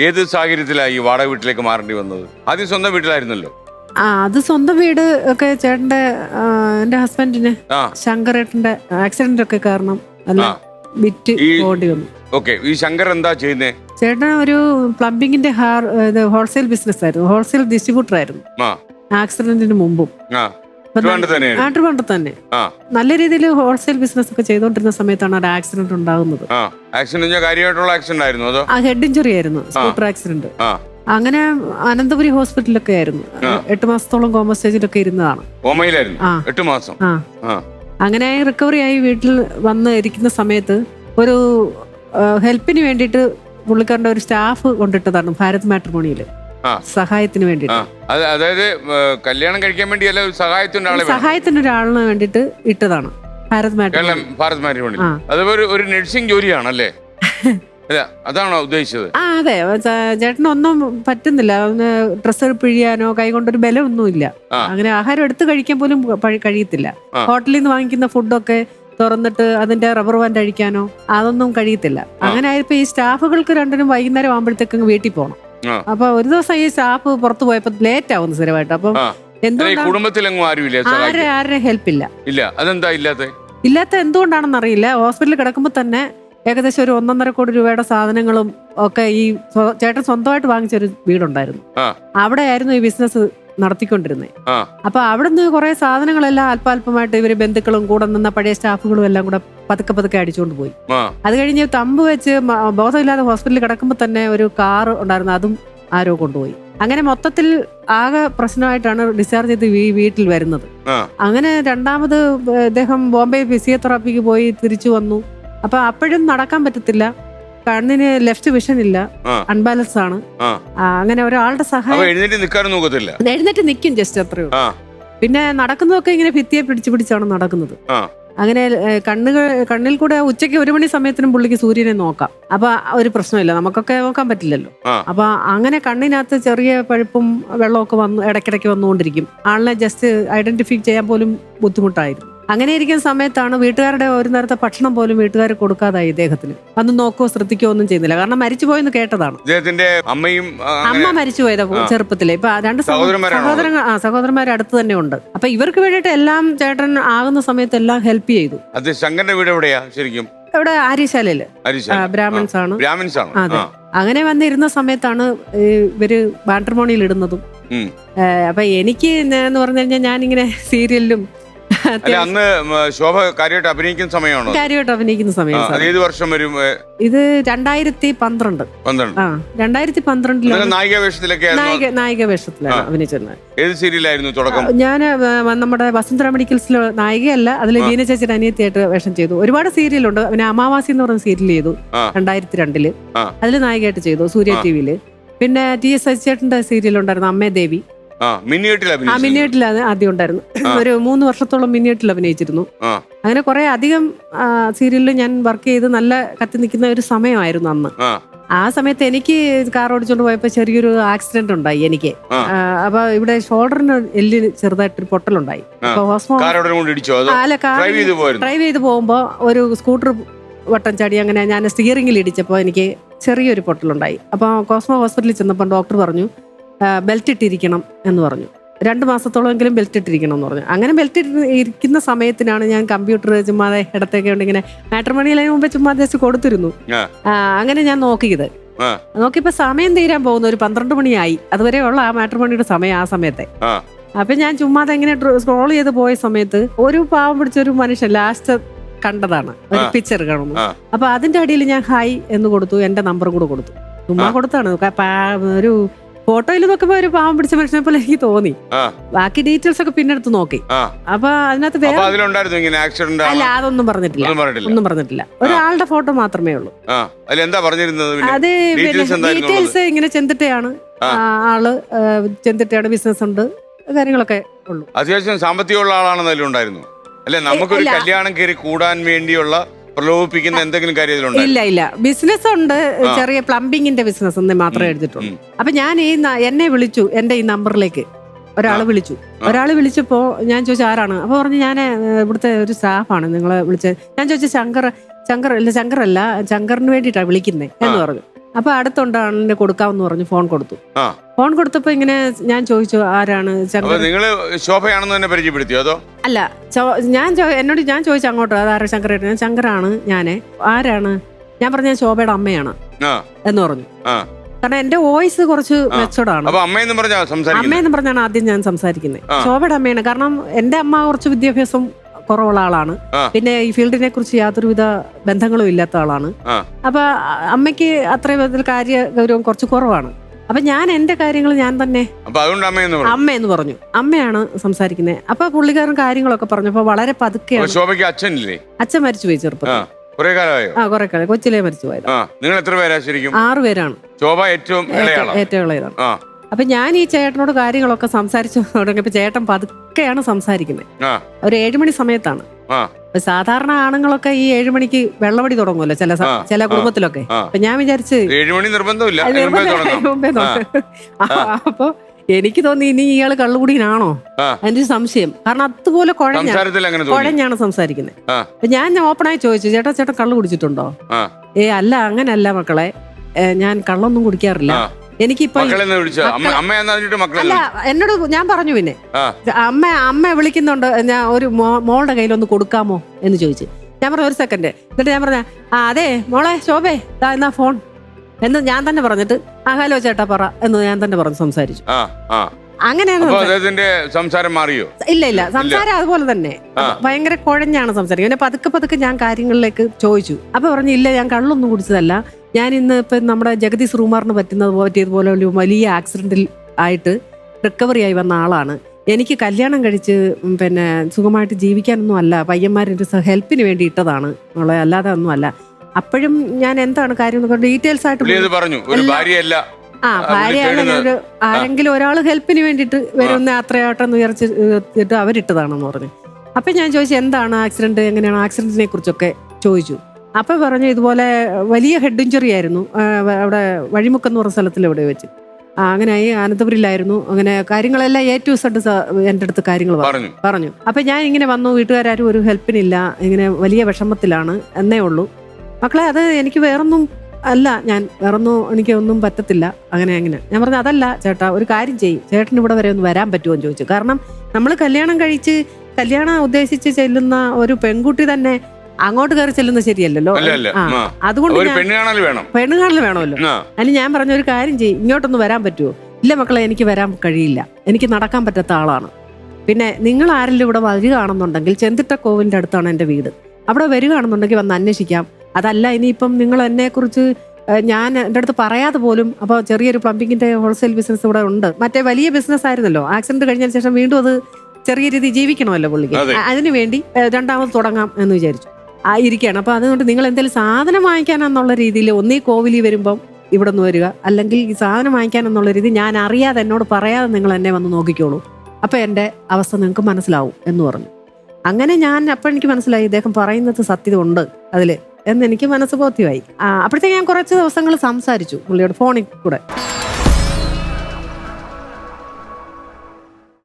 ഏത് സാഹചര്യത്തിലായി ഈ വാടക വീട്ടിലേക്ക് മാറേണ്ടി വന്നത്? ആദ്യം സ്വന്തം വീട്ടിലായിരുന്നല്ലോ. ആ അത് സ്വന്തം വീട് ഒക്കെ ചേട്ടന്റെ ആ, എന്റെ ഹസ്ബൻഡിന് ആ. ശങ്കരേട്ടന്റെ ആക്സിഡന്റ് ഒക്കെ കാരണം അല്ല? ആ. വിറ്റ് ഈ- പോകേണ്ടി വന്നു. ഓക്കെ ഈ ശങ്കർ എന്താ ചെയ്യുന്നേ? ചേട്ടൻ ഒരു പ്ലംബിങ്ങിന്റെ ഹാർ ഇത് ഹോൾസെയിൽ ബിസിനസ് ആയിരുന്നു. ഹോൾസെയിൽ ഡിസ്ട്രിബ്യൂട്ടർ ആയിരുന്നു. ആ. ആക്സിഡന്റിന് മുമ്പും. ആ. ട്രിവാൻഡ്രത്ത് തന്നെ നല്ല രീതിയിൽ ഹോൾസെയിൽ ബിസിനസ് ഒക്കെ ചെയ്തുകൊണ്ടിരുന്ന സമയത്താണ് ഒരു ആക്സിഡന്റ് ഉണ്ടാകുന്നത്. ഹെഡ് ഇഞ്ചുറി ആയിരുന്നു സ്കൂട്ടർ ആക്സിഡന്റ് അങ്ങനെ അനന്തപുരി ഹോസ്പിറ്റലൊക്കെ ആയിരുന്നു. എട്ട് മാസത്തോളം കോമ സ്റ്റേജിലൊക്കെ ഇരുന്നതാണ്. എട്ട് മാസം? അങ്ങനെ റിക്കവറി ആയി വീട്ടിൽ വന്ന് ഇരിക്കുന്ന സമയത്ത് ഒരു ഹെൽപ്പിന് വേണ്ടിയിട്ട് പുള്ളിക്കാരന്റെ ഒരു സ്റ്റാഫ് കൊണ്ടിട്ടതാണ് ഭാരത് മാട്രിമോണിയിൽ. സഹായത്തിന് വേണ്ടിട്ട് വേണ്ടിയിട്ട് അതായത് കല്യാണം കഴിക്കാൻ വേണ്ടി അല്ല സഹായത്തിന് സഹായത്തിന് ഒരാളിന് വേണ്ടിട്ട് ഇട്ടതാണ്. ഭാരത് മാട്രിമോണി ഭാരത് ഒരു നഴ്സിംഗ് ജോലിയാണല്ലേ? അല്ല അതാണോ ഉദ്ദേശിച്ചത്? ആ അതെ. ചേട്ടനൊന്നും പറ്റുന്നില്ല. ഒന്ന് ഡ്രസ്സ് പിഴിയാനോ കൈകൊണ്ടൊരു ബലമൊന്നുമില്ല. അങ്ങനെ ആഹാരം എടുത്ത് കഴിക്കാൻ പോലും കഴിയത്തില്ല. ഹോട്ടലിൽ നിന്ന് വാങ്ങിക്കുന്ന ഫുഡൊക്കെ തുറന്നിട്ട് അതിന്റെ റബ്ബർ ബാൻഡ് അഴിക്കാനോ അതൊന്നും കഴിയത്തില്ല. അങ്ങനെ ആയപ്പോ ഈ സ്റ്റാഫുകൾക്ക് രണ്ടിനും വൈകുന്നേരം ആകുമ്പോഴത്തേക്കും വീട്ടിൽ പോകണം. അപ്പൊ ഒരു ദിവസം ഈ സ്റ്റാഫ് പുറത്തു പോയപ്പോ ലേറ്റ് ആവുന്നു സ്ഥിരമായിട്ട്. അപ്പം എന്തുകൊണ്ടാണ് കുടുംബത്തിലെങ്ങും ആരുമില്ല ആരെ സഹായിക്കാൻ ഹെൽപ്പ് ഇല്ല. ഇല്ല. അതെന്താ ഇല്ലാത്ത? ഇല്ലാത്ത എന്തുകൊണ്ടാണെന്ന് അറിയില്ല. ഹോസ്പിറ്റലിൽ കിടക്കുമ്പോൾ തന്നെ ഏകദേശം ഒരു ഒന്നൊന്നര കോടി രൂപയുടെ സാധനങ്ങളും ഒക്കെ ഈ ചേട്ടൻ സ്വന്തമായിട്ട് വാങ്ങിച്ച ഒരു വീടുണ്ടായിരുന്നു. അവിടെ ആയിരുന്നു ഈ ബിസിനസ് നടത്തിക്കൊണ്ടിരുന്നത് അപ്പൊ അവിടുന്ന് കുറെ സാധനങ്ങളെല്ലാം അല്പാൽപമായിട്ട് ഇവർ ബന്ധുക്കളും കൂടെ നിന്ന പഴയ സ്റ്റാഫുകളും എല്ലാം കൂടെ പതുക്കെ പതുക്കെ അടിച്ചുകൊണ്ട് പോയി. അത് കഴിഞ്ഞ് തമ്പ് വെച്ച് ബോധമില്ലാതെ ഹോസ്പിറ്റലിൽ കിടക്കുമ്പോൾ തന്നെ ഒരു കാർ ഉണ്ടായിരുന്നു അതും ആരോ കൊണ്ടുപോയി. അങ്ങനെ മൊത്തത്തിൽ ആകെ പ്രശ്നമായിട്ടാണ് ഡിസ്ചാർജ് ചെയ്ത് വീട്ടിൽ വരുന്നത്. അങ്ങനെ രണ്ടാമത് അദ്ദേഹം ബോംബെ ഫിസിയോതെറാപ്പിക്ക് പോയി തിരിച്ചു വന്നു. അപ്പൊ അപ്പോഴും നടക്കാൻ പറ്റത്തില്ല. കണ്ണിന് ലെഫ്റ്റ് വിഷൻ ഇല്ല. ആ. അൺബാലൻസ് ആണ്. ആ. ആ, അങ്ങനെ ഒരാളുടെ അപ്പൊ സഹായം എഴുന്നേറ്റ് നിൽക്കാനും നോക്കത്തില്ല എഴുന്നേറ്റ് നിൽക്കും ജസ്റ്റ് അത്രയോ ആ. പിന്നെ നടക്കുന്നതൊക്കെ ഇങ്ങനെ ഭിത്തിയെ പിടിച്ചു പിടിച്ചാണ് നടക്കുന്നത്. ആ. അങ്ങനെ ഏ, കണ്ണുകൾ കണ്ണിൽ കൂടെ ഉച്ചയ്ക്ക് ഒരു മണി സമയത്തിനും പുള്ളിക്ക് സൂര്യനെ നോക്കാം. അപ്പൊ ഒരു പ്രശ്നമില്ല. നമുക്കൊക്കെ നോക്കാൻ പറ്റില്ലല്ലോ. ആ. അപ്പൊ അങ്ങനെ കണ്ണിനകത്ത് ചെറിയ പഴുപ്പും വെള്ളമൊക്കെ വന്നു ഇടയ്ക്കിടയ്ക്ക് വന്നുകൊണ്ടിരിക്കും. ആളിനെ ജസ്റ്റ് ഐഡന്റിഫൈ ചെയ്യാൻ പോലും ബുദ്ധിമുട്ടായിരുന്നു. അങ്ങനെ ഇരിക്കുന്ന സമയത്താണ് വീട്ടുകാരുടെ ഒരു നേരത്തെ ഭക്ഷണം പോലും വീട്ടുകാർ കൊടുക്കാതായി ഇദ്ദേഹത്തിന്. അന്ന് നോക്കോ ശ്രദ്ധിക്കോ ഒന്നും ചെയ്യുന്നില്ല. കാരണം മരിച്ചു പോയെന്ന് കേട്ടതാണ്. ഇദ്ദേഹത്തിന്റെ അമ്മയും അമ്മ മരിച്ചു പോയതാ. ചെറുപ്പത്തിലെ. ഇപ്പൊ രണ്ട് സഹോ- സഹോദരങ്ങൾ ആ സഹോദരന്മാർ അടുത്ത് തന്നെ ഉണ്ട്. അപ്പൊ ഇവർക്ക് വേണ്ടിയിട്ട് എല്ലാം ചേട്ടൻ ആകുന്ന സമയത്ത് എല്ലാം ഹെൽപ്പ് ചെയ്തു. അത് ശങ്കരന്റെ വീട് എവിടെയാ ശരിക്കും? ഇവിടെ ആര്യശാലയിൽ ബ്രാഹ്മിൻസ് ആണ് ബ്രാഹ്മിൻസ് ആണ്. അതെ. അങ്ങനെ വന്നിരുന്ന സമയത്താണ് ഇവർ മാട്രിമോണിയിൽ ഇടുന്നതും. അപ്പൊ എനിക്ക് എന്ന് പറഞ്ഞു കഴിഞ്ഞാൽ ഞാനിങ്ങനെ സീരിയലിലും അല്ല അന്ന് ശോഭ കാര്യമായിട്ട് അഭിനയിക്കുന്ന സമയമാണോ കാര്യമായിട്ട് അഭിനയിക്കുന്ന സമയം ഏത് വർഷം വരും ഏ, ഇത് രണ്ടായിരത്തി പന്ത്രണ്ട്. പന്ത്രണ്ട് ആ രണ്ടായിരത്തി പന്ത്രണ്ടിലാണ് നായിക വേഷത്തിലൊക്കെ ആയിരുന്നു നായിക നായിക വേഷത്തിലാണ് അഭിനയിച്ചിരുന്നത്. ഏത് സീരിയലായിരുന്നു തുടക്കം? ഞാൻ നമ്മുടെ വസന്തര മെഡിക്കൽസിൽ നായികയല്ല അതിൽ. വീന ചേച്ചിയുടെ അനിയത്തിയായിട്ട് വേഷം ചെയ്തു. ഒരുപാട് സീരിയലുണ്ട്. പിന്നെ അമാവാസി എന്ന് പറഞ്ഞ സീരിയൽ ചെയ്തു ആ. രണ്ടായിരത്തി രണ്ടിൽ ആ. അതിൽ നായികയായിട്ട് ചെയ്തു സൂര്യ ടിവിയിൽ ടി വിയിൽ. പിന്നെ ടി എസ് ചേട്ടന്റെ സീരിയൽ ഉണ്ടായിരുന്നു അമ്മേ ദേവി മിന്നിയേട്ടിൽ ആദ്യം ഉണ്ടായിരുന്നു ഒരു മൂന്ന് വർഷത്തോളം മിന്നിയേട്ടിൽ അഭിനയിച്ചിരുന്നു. അങ്ങനെ കുറെ അധികം സീരിയലിൽ ഞാൻ വർക്ക് ചെയ്ത് നല്ല കത്തി നിൽക്കുന്ന ഒരു സമയമായിരുന്നു അന്ന്. ആ. സമയത്ത് എനിക്ക് കാർ ഓടിച്ചുകൊണ്ട് പോയപ്പോൾ ചെറിയൊരു ആക്സിഡന്റ് ഉണ്ടായി എനിക്ക്. അപ്പൊ ഇവിടെ ഷോൾഡറിന് എല്ലിന് ചെറുതായിട്ടൊരു പൊട്ടലുണ്ടായി. അല്ല ഡ്രൈവ് ചെയ്ത് പോകുമ്പോ ഒരു സ്കൂട്ടർ വട്ടം ചാടി അങ്ങനെ ഞാൻ സ്റ്റിയറിംഗിൽ ഇടിച്ചപ്പോൾ എനിക്ക് ചെറിയൊരു പൊട്ടലുണ്ടായി. അപ്പോൾ കോസ്മോ ഹോസ്പിറ്റലിൽ ചെന്നപ്പോൾ ഡോക്ടർ പറഞ്ഞു ബെൽറ്റ് ഇട്ടിരിക്കണം എന്ന് പറഞ്ഞു. രണ്ട് മാസത്തോളമെങ്കിലും ബെൽറ്റ് ഇട്ടിരിക്കണം എന്ന് പറഞ്ഞു. അങ്ങനെ ബെൽറ്റ് ഇരിക്കുന്ന സമയത്തിനാണ് ഞാൻ കമ്പ്യൂട്ടർ ചുമ്മാതെ ഇടത്തേക്ക് ഉണ്ട് ഇങ്ങനെ മാട്രിമോണിയിൽ അതിന് മുമ്പ് ചുമ്മാ ജസ്റ്റ് കൊടുത്തിരുന്നു. അങ്ങനെ ഞാൻ നോക്കിയത്. നോക്കിയപ്പോ സമയം തീരാൻ പോകുന്ന ഒരു പന്ത്രണ്ട് മണിയായി. അതുവരെ ഉള്ള ആ മാട്രമണിയുടെ സമയം ആ സമയത്തെ. അപ്പൊ ഞാൻ ചുമ്മാതെ ഇങ്ങനെ സ്ക്രോൾ ചെയ്ത് പോയ സമയത്ത് ഒരു പാവം പിടിച്ച ഒരു മനുഷ്യൻ ലാസ്റ്റ് കണ്ടതാണ്. ഒരു. പിക്ചർ കാണുന്നു. അപ്പൊ അതിന്റെ അടിയിൽ ഞാൻ ഹായ് എന്ന് കൊടുത്തു. എന്റെ നമ്പർ കൂടെ കൊടുത്തു. ചുമ്മാ കൊടുത്താണ്. ഒരു ഫോട്ടോയിൽ നോക്കുമ്പോ ഒരു പാവം പിടിച്ച മനുഷ്യനെ പോലെ എനിക്ക് തോന്നി. ബാക്കി ഡീറ്റെയിൽസ് ഒക്കെ പിന്നെ എടുത്ത് നോക്കി. അപ്പൊ അതിനകത്ത് വേറെ അതിലുണ്ടായിരുന്നു ഇങ്ങനെ ആക്സിഡന്റ് അല്ല അതൊന്നും പറഞ്ഞിട്ടില്ല. ഒന്നും പറഞ്ഞിട്ടില്ല. ഒരാളുടെ ഫോട്ടോ മാത്രമേ ഉള്ളൂ. എന്താ പറഞ്ഞിരുന്നത് അത് ഡീറ്റെയിൽസ് ഇങ്ങനെ ചെന്തിട്ടയാണ് ആൾ ചെന്തിട്ടയുടെ ബിസിനസ് ഉണ്ട് കാര്യങ്ങളൊക്കെ ഉള്ളൂ. അത്യാവശ്യം സാമ്പത്തികമുള്ള ആളാണെന്ന് ഉണ്ടായിരുന്നു അല്ലെ നമുക്കൊരു. കല്യാണം കയറി കൂടാൻ വേണ്ടിയുള്ള പ്രലോഭിപ്പിക്കുന്ന എന്തെങ്കിലും കാര്യം ഇല്ല ഇല്ല. ബിസിനസ് ഉണ്ട് ചെറിയ പ്ലംബിങ്ങിന്റെ ബിസിനസ് എന്നേ മാത്രമേ എടുത്തിട്ടുള്ളൂ. അപ്പൊ ഞാൻ ഈ ന- എന്നെ വിളിച്ചു എന്റെ ഈ നമ്പറിലേക്ക്. ഒരാൾ വിളിച്ചു. ഒരാൾ വിളിച്ചപ്പോ ഞാൻ ചോദിച്ചു ആരാണ്? അപ്പൊ പറഞ്ഞു ഞാൻ ഇവിടുത്തെ ഒരു സ്റ്റാഫാണ്. നിങ്ങളെ വിളിച്ചത്. ഞാൻ ചോദിച്ചു ശങ്കർ ശങ്കർ ഇല്ല ശങ്കർ അല്ല ശങ്കറിന് വേണ്ടിയിട്ടാണ് വിളിക്കുന്നത് എന്ന് പറഞ്ഞു. അപ്പൊ അടുത്തുണ്ടാണ് കൊടുക്കാമെന്ന് പറഞ്ഞു ഫോൺ കൊടുത്തു. ആ. ഫോൺ കൊടുത്തപ്പോ ഇങ്ങനെ ഞാൻ ചോദിച്ചു ആരാണ് അപ്പൊ ശങ്കർ നിങ്ങൾ ശോഭയാണെന്ന് തന്നെ പരിചയപ്പെടുത്തിയോ അതോ? അല്ല ചോ- ഞാൻ ചോ- എന്നോട് ഞാൻ ചോദിച്ചു അങ്ങോട്ട് അതാരാ ശങ്കർ ഞാൻ ശങ്കറാണ് ഞാനേ. ആരാണ്? ഞാൻ പറഞ്ഞ ശോഭയുടെ അമ്മയാണ് ആ. എന്ന് പറഞ്ഞു. ആ. കാരണം എന്റെ വോയിസ് കുറച്ച് ആ. മെച്ചോടാണ് അപ്പൊ അമ്മയെന്ന് പറഞ്ഞാ സംസാരിക്കുന്നത് അമ്മയെന്ന് പറഞ്ഞാണ് ആദ്യം ഞാൻ സംസാരിക്കുന്നത് ആ. ശോഭയുടെ അമ്മയാണ്. കാരണം എന്റെ അമ്മ കുറച്ച് വിദ്യാഭ്യാസം കുറവുള്ള ആളാണ്. പിന്നെ ഈ ഫീൽഡിനെ കുറിച്ച് യാതൊരുവിധ ബന്ധങ്ങളും ഇല്ലാത്ത ആളാണ്. അപ്പൊ അമ്മയ്ക്ക് അത്രയും വിധത്തിൽ കാര്യ ഗൗരവം കുറച്ച് കുറവാണ്. അപ്പൊ ഞാൻ എന്റെ കാര്യങ്ങൾ ഞാൻ തന്നെ അമ്മ എന്ന് പറഞ്ഞു. അമ്മയാണ് സംസാരിക്കുന്നത് അപ്പൊ പുള്ളിക്കാരൻ കാര്യങ്ങളൊക്കെ പറഞ്ഞു അപ്പൊ വളരെ പതുക്കെ പതുക്കെയാണ് അച്ഛനില്ലേ? അച്ഛൻ മരിച്ചുപോയി ചെറുപ്പം കുറെ കാലമായോ? ആ കുറെ കാലം. കൊച്ചിലെ മരിച്ചു പോയത്. നിങ്ങൾ എത്ര പേരാ ശരിക്കും? ആറു പേരാണ്. ശോഭ ഏറ്റവും ഏറ്റവും ഇളയതാണ്. അപ്പൊ ഞാൻ ഈ ചേട്ടനോട് കാര്യങ്ങളൊക്കെ സംസാരിച്ചു തുടങ്ങിയപ്പോ ചേട്ടൻ പതുക്കെയാണ് സംസാരിക്കുന്നത് ഒരു ഏഴുമണി സമയത്താണ്. സാധാരണ ആണുങ്ങളൊക്കെ ഈ ഏഴുമണിക്ക് വെള്ളമടി തുടങ്ങുമല്ലോ ചില ചില കുടുംബത്തിലൊക്കെ. അപ്പൊ ഞാൻ വിചാരിച്ച് ഏഴുമണി നിർബന്ധമില്ല. അപ്പൊ എനിക്ക് തോന്നി ഇനി ഇയാൾ കള്ളുകുടിയിലാണോ. അതിന്റെ സംശയം. കാരണം അതുപോലെ കുഴഞ്ഞ കുഴഞ്ഞാണ് സംസാരിക്കുന്നത്. അപ്പൊ ഞാൻ ഓപ്പണായി ചോദിച്ചു ചേട്ടാ ചേട്ടൻ കള്ളു കുടിച്ചിട്ടുണ്ടോ. ഏ അല്ല അങ്ങനല്ല മക്കളെ. ഞാൻ കള്ളൊന്നും കുടിക്കാറില്ല. എനിക്കിപ്പോ അല്ല എന്നോട് ഞാൻ പറഞ്ഞു പിന്നെ. അമ്മ അമ്മ വിളിക്കുന്നുണ്ട് ഞാൻ ഒരു മോളുടെ കയ്യിൽ ഒന്ന് കൊടുക്കാമോ എന്ന് ചോദിച്ചു. ഞാൻ പറഞ്ഞു ഒരു സെക്കൻഡ് എന്നിട്ട് ഞാൻ പറഞ്ഞ ആ അതെ മോളെ ശോഭേ എന്നാ ഫോൺ എന്ന് ഞാൻ തന്നെ പറഞ്ഞിട്ട് ആ ഹലോ ചേട്ടാ പറ എന്ന് ഞാൻ തന്നെ പറഞ്ഞു സംസാരിച്ചു. അങ്ങനെയാണ് സംസാരം മാറിയോ? ഇല്ല ഇല്ല സംസാരം അതുപോലെ തന്നെ. ഭയങ്കര കുഴഞ്ഞാണ് സംസാരിക്കുന്നത്. പിന്നെ പതുക്കെ പതുക്കെ ഞാൻ കാര്യങ്ങളിലേക്ക് ചോദിച്ചു. അപ്പൊ പറഞ്ഞു ഇല്ല ഞാൻ കള്ളൊന്നും കുടിച്ചതല്ല. ഞാൻ ഇന്ന് ഇപ്പൊ നമ്മുടെ ജഗതി റൂമാറിന് പറ്റുന്നത് പറ്റിയതുപോലെ ഒരു വലിയ ആക്സിഡന്റിൽ ആയിട്ട് റിക്കവറി ആയി വന്ന ആളാണ്. എനിക്ക് കല്യാണം കഴിച്ച് പിന്നെ സുഖമായിട്ട് ജീവിക്കാനൊന്നും അല്ല. പയ്യന്മാരെ ഹെൽപ്പിന് വേണ്ടി ഇട്ടതാണ്. ഉള്ള അല്ലാതെ ഒന്നും അല്ല. അപ്പോഴും ഞാൻ എന്താണ് കാര്യം ഡീറ്റെയിൽസ് ആയിട്ട് പറഞ്ഞു. ഒരു ഭാര്യയല്ല. ആ ഭാര്യയാണ് തേടുന്നത്. ഞാനൊരു ആരെങ്കിലും ഒരാൾ ഹെൽപ്പിന് വേണ്ടിയിട്ട് വരുന്ന അത്രയാട്ടം വിചാരിച്ചിട്ട് അവരിട്ടതാണെന്ന് പറഞ്ഞു. അപ്പൊ ഞാൻ ചോദിച്ചു എന്താണ് ആക്സിഡന്റ് എങ്ങനെയാണ് ആക്സിഡന്റിനെ കുറിച്ചൊക്കെ ചോദിച്ചു. അപ്പൊ പറഞ്ഞു ഇതുപോലെ വലിയ ഹെഡ് ഇഞ്ചുറി ആയിരുന്നു. അവിടെ വഴിമുക്കെന്ന് പറഞ്ഞ സ്ഥലത്തിൽ ഇവിടെ വെച്ച്. അങ്ങനെ ആയി അനന്തപുരിയിലായിരുന്നു അങ്ങനെ കാര്യങ്ങളെല്ലാം എ ടു സെഡ് എന്റെ അടുത്ത് കാര്യങ്ങൾ പറഞ്ഞു. പറഞ്ഞു. പറഞ്ഞു. അപ്പൊ ഞാൻ ഇങ്ങനെ വന്നു. വീട്ടുകാരും ഒരു ഹെൽപ്പിനില്ല. ഇങ്ങനെ വലിയ വിഷമത്തിലാണ്. എന്നേ ഉള്ളൂ. മക്കളെ അത് എനിക്ക് വേറൊന്നും അല്ല. ഞാൻ വേറൊന്നും എനിക്ക് ഒന്നും പറ്റത്തില്ല. അങ്ങനെ അങ്ങനെ. ഞാൻ പറഞ്ഞു അതല്ല ചേട്ടാ ഒരു കാര്യം ചെയ്യും. ചേട്ടൻ ഇവിടെ വരെ ഒന്ന് വരാൻ പറ്റുമോ എന്ന് ചോദിച്ചു. കാരണം നമ്മൾ കല്യാണം കഴിച്ച് കല്യാണം ഉദ്ദേശിച്ച് ചെല്ലുന്ന ഒരു പെൺകുട്ടി തന്നെ അങ്ങോട്ട് കയറി ചെല്ലുന്നത് ശരിയല്ലല്ലോ. ആ. അതുകൊണ്ട് ഒരു ഞാൻ പെണ്ണ് കാണൽ വേണം. പെണ്ണുകാണൽ വേണമല്ലോ. ആ അതിന് ഞാൻ പറഞ്ഞ ഒരു കാര്യം ചെയ്യും. ഇങ്ങോട്ടൊന്ന് വരാൻ പറ്റുമോ ഇല്ല മക്കളെ എനിക്ക് വരാൻ കഴിയില്ല. എനിക്ക് നടക്കാൻ പറ്റാത്ത ആളാണ്. പിന്നെ നിങ്ങൾ ആരെങ്കിലും ഇവിടെ വരികയാണെന്നുണ്ടെങ്കിൽ ചെന്തിട്ട കോവിലിന്റെ അടുത്താണ് എന്റെ വീട്. അവിടെ വരികയാണെന്നുണ്ടെങ്കിൽ വന്ന് അന്വേഷിക്കാം. അതല്ല ഇനിയിപ്പം നിങ്ങൾ എന്നെക്കുറിച്ച് ഏഹ്, ഞാൻ എന്റെ അടുത്ത് പറയാതെ പോലും അപ്പോൾ ചെറിയൊരു പ്ലംബിങ്ങിന്റെ ഹോൾസെയിൽ ബിസിനസ് ഇവിടെ ഉണ്ട്. മറ്റേ വലിയ ബിസിനസ് ആയിരുന്നല്ലോ. ആക്സിഡന്റ് കഴിഞ്ഞതിന് ശേഷം വീണ്ടും അത് ചെറിയ രീതിയിൽ ജീവിക്കണമല്ലോ പുള്ളിക്ക്. അതെ. അ- അതിനു വേണ്ടി ഏഹ്, രണ്ടാമത് തുടങ്ങാം എന്ന് വിചാരിച്ചു. ആ ഇരിക്കുകയാണ് അപ്പോൾ അതുകൊണ്ട് നിങ്ങൾ എന്തെങ്കിലും സാധനം വാങ്ങിക്കാനെന്നുള്ള രീതിയിൽ ഒന്നീ കോവിലി വരുമ്പം ഇവിടെ നിന്ന് വരിക. അല്ലെങ്കിൽ ഈ സാധനം വാങ്ങിക്കാനെന്നുള്ള രീതി ഞാൻ അറിയാതെ എന്നോട് പറയാതെ നിങ്ങൾ എന്നെ വന്ന് നോക്കിക്കോളൂ. അപ്പോൾ എന്റെ അവസ്ഥ നിങ്ങൾക്ക് മനസ്സിലാവും എന്ന് പറഞ്ഞു. അങ്ങനെ ഞാൻ അപ്പോൾ എനിക്ക് മനസ്സിലായി ഇദ്ദേഹം പറയുന്നത് സത്യത ഉണ്ട് അതിൽ. എന്ന് എനിക്ക് മനസ്സ് ബോധ്യമായി അപ്പോഴത്തേക്ക് ഞാൻ കുറച്ച് ദിവസങ്ങൾ സംസാരിച്ചു പുള്ളിയോട് ഫോണിൽ കൂടെ.